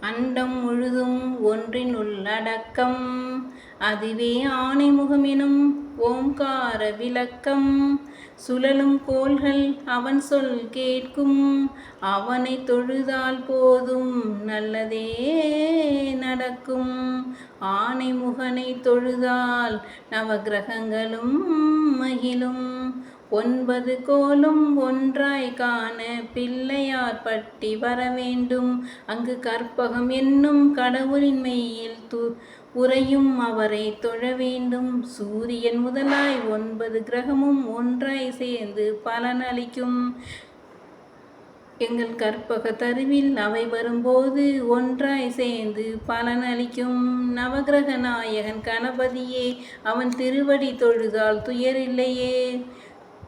அண்டம் முழுதும் ஒன்றின் உள்ளடக்கம். அதுவே ஆணைமுகம் எனும் ஓம்கார விளக்கம். சுழலும் கோள்கள் அவன் சொல் கேட்கும். அவனை தொழுதால் போதும் நல்லதே நடக்கும். ஆணைமுகனை தொழுதால் நவகிரகங்களும் மகிழும். ஒன்பது கோலும் ஒன்றாய் காண பிள்ளையார் பட்டி வர வேண்டும் அங்கு கற்பகம் என்னும் கடவுளின் மெய்யில் து உறையும் அவரை தொழ வேண்டும். சூரியன் முதலாய் ஒன்பது கிரகமும் ஒன்றாய் சேர்ந்து பலனளிக்கும் எங்கள் கற்பக தருவில் அவை வரும்போது ஒன்றாய் சேர்ந்து பலனளிக்கும் நவகிரக நாயகன் கணபதியே அவன் திருவடி தொழுதால் துயரில்லையே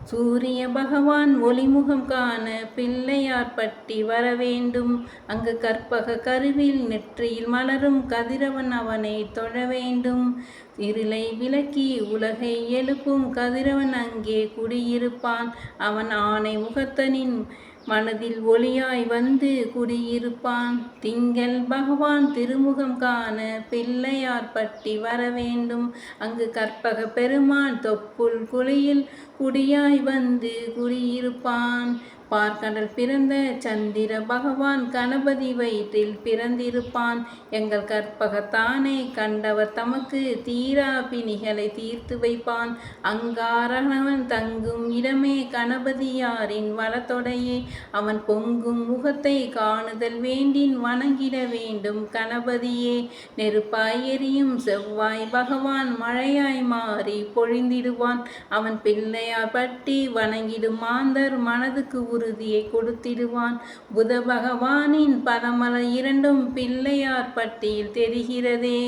சூரிய பகவான் ஒளிமுகம் காண பிள்ளையார் பட்டி வர வேண்டும். அங்கு கற்பக கருவில் நெற்றியில் மலரும் கதிரவன் அவனை தொழ வேண்டும். இருளை விலக்கி உலகை எழுப்பும் கதிரவன் அங்கே குடியிருப்பான். அவன் ஆணை முகத்தனின் மனதில் ஒளியாய் வந்து குடியிருப்பான். திங்கள் பகவான் திருமுகம் காண பிள்ளையார் பட்டி வர வேண்டும். அங்கு கற்பக பெருமான் தொப்புள் குழியில் குடியாய் வந்து குடியிருப்பான். பார்க்கடல் பிறந்த சந்திர பகவான் கணபதி வயிற்றில் பிறந்திருப்பான். எங்கள் கற்பகத்தானே கண்டவர் தமக்கு தீரா பிணிகளை தீர்த்து வைப்பான். அங்காரணவன் தங்கும் இடமே கணபதியாரின் வளத்தொடையே அவன் பொங்கும் முகத்தை காணுதல் வேண்டின் வணங்கிட வேண்டும் கணபதியே. நெருப்பாய் எரியும் செவ்வாய் பகவான் மழையாய் மாறி பொழிந்திடுவான். அவன் பிள்ளையார் பட்டி வணங்கிடும் மாந்தர் மனதுக்கு உறுதியை கொடுத்திடுவான். புத பகவானின் பதமல இரண்டும் பிள்ளையார் பட்டியில் தெரிகிறதே.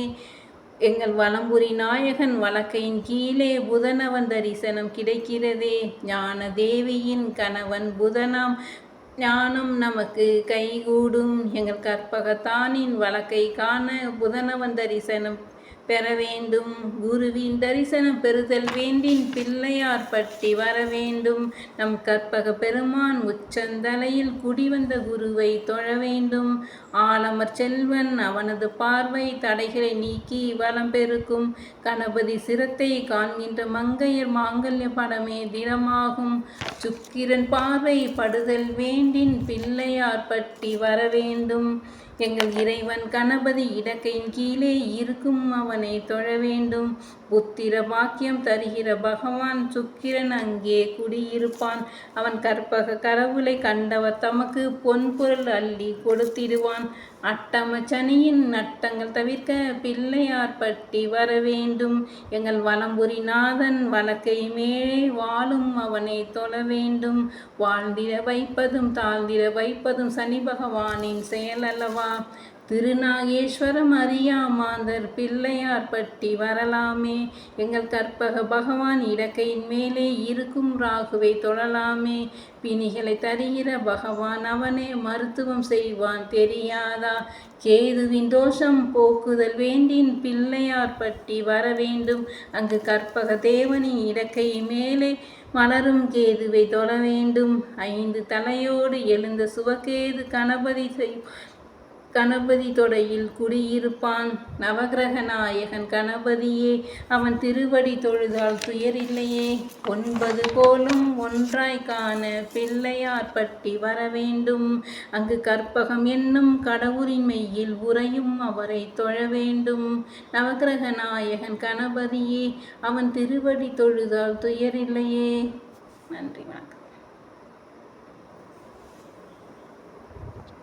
எங்கள் வலம்புரி நாயகன் வழக்கையின் கீழே புதனவன் தரிசனம் கிடைக்கிறதே. ஞான தேவியின் கணவன் புதனாம். ஞானம் நமக்கு கைகூடும். எங்கள் கற்பகத்தானின் வழக்கை காண புதனவன் தரிசனம் பெற வேண்டும். குருவின் தரிசனம் பெறுதல் வேண்டின் பிள்ளையார் பட்டி வர வேண்டும். நம் கற்பக பெருமான் உச்சந்தலையில் குடிவந்த குருவை தொழ வேண்டும். ஆலமர் செல்வன் அவனது பார்வை தடைகளை நீக்கி வளம் பெருக்கும். கணபதி சிரத்தை காண்கின்ற மங்கையர் மாங்கல்ய படமே தினமாகும் சுக்கிரன் பார்வை படுதல் வேண்டின் பிள்ளையார் பட்டி வர வேண்டும். எங்கள் இறைவன் கணபதி இடக்கையின் கீழே இருக்கும் அவனை தொழ வேண்டும். புத்திர பாக்கியம் தருகிற பகவான் சுக்கிரன் அங்கே குடியிருப்பான். அவன் கற்பக கடவுளை கண்டவர் தமக்கு பொன்பொருள் அள்ளி கொடுத்திடுவான். அட்டமச்சனியின் நட்டங்கள் தவிர்க்க பிள்ளையார் பட்டி வர வேண்டும். எங்கள் வலம்புரி நாதன் வழக்கை மேலே வாழும் அவனை தொழ வேண்டும். வாழ்ந்திட வைப்பதும் தாழ்ந்திட வைப்பதும் சனி பகவானின் செயல் அல்லவா? திருநாகேஸ்வரம் அறியாமாந்தர் பிள்ளையார் பட்டி வரலாமே. எங்கள் கற்பக பகவான் இடக்கையின் மேலே இருக்கும் ராகுவை தொழலாமே. பிணிகளை தருகிற பகவான் அவனே மருத்துவம் செய்வான் தெரியாதா? கேதுவின் தோஷம் போக்குதல் வேண்டின் பிள்ளையார் பட்டி வர வேண்டும். அங்கு கற்பக தேவனின் இடக்கை மேலே மலரும் கேதுவை தொழ வேண்டும். ஐந்து தலையோடு எழுந்த சுவகேது கணபதி செய் கணபதி தொடையில் குடியிருப்பான். நவகிரக நாயகன் கணபதியே அவன் திருவடி தொழுதால் துயரில்லையே. ஒன்பது போலும் ஒன்றாய் காண பிள்ளையார் பட்டி வர வேண்டும் அங்கு கற்பகம் என்னும் கடவுரின் மெய்யில் உறையும் அவரை தொழ வேண்டும். நவகிரக நாயகன் கணபதியே அவன் திருவடி தொழுதால் துயரில்லையே. நன்றி வணக்கம்.